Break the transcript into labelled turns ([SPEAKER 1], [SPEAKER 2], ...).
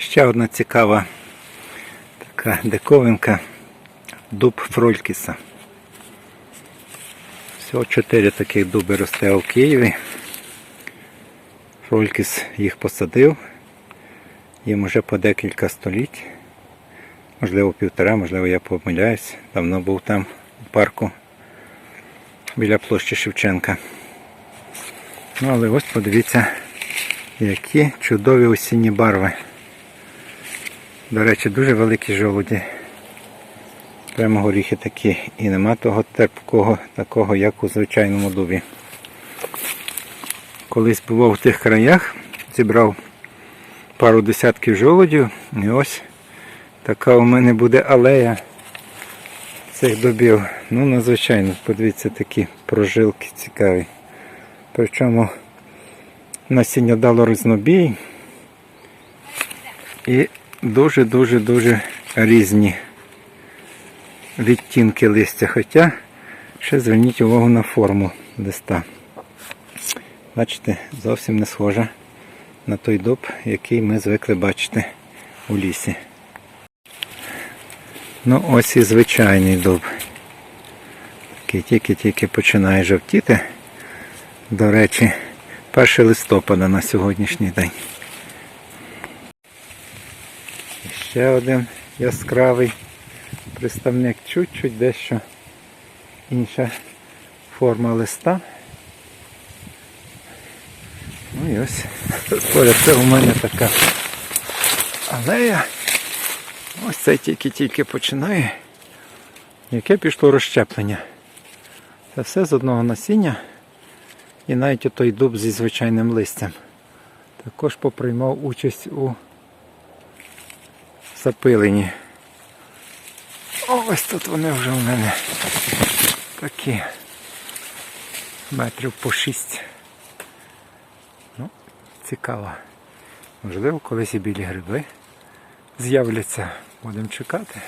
[SPEAKER 1] Ще одна цікава така диковинка дуб Фролькіса. Всього чотири таких дуби росте у Києві. Фролькіс їх посадив. Їм вже по декілька століть. Можливо, півтора, можливо, я помиляюсь. Давно був там у парку біля площі Шевченка. Ну, але ось подивіться, які чудові осінні барви. До речі, дуже великі жолуді. Прямо горіхи такі. І нема того терпкого, такого, як у звичайному дубі. Колись бував в тих краях, зібрав пару десятків жолудів. І ось така у мене буде алея цих дубів. Ну, надзвичайно, подивіться, такі прожилки цікаві. Причому насіння дало різнобій і дуже-дуже-дуже різні відтінки листя. Хоча ще зверніть увагу на форму листа. Бачите, зовсім не схожа на той дуб, який ми звикли бачити у лісі. Ну ось і звичайний дуб. Такий тільки-тільки починає жовтіти. До речі, 1 листопада на сьогоднішній день. І ще один яскравий представник, чуть-чуть дещо інша форма листа. Ну і ось поряд це у мене така алея. Ось це тільки-тільки починає. Яке пішло розщеплення. Це все з одного насіння. І навіть отой дуб зі звичайним листям. Також поприймав участь у запиленні. О, ось тут вони вже в мене такі метрів по шість. Ну, цікаво. Можливо, колись і білі гриби з'являться. Будемо чекати.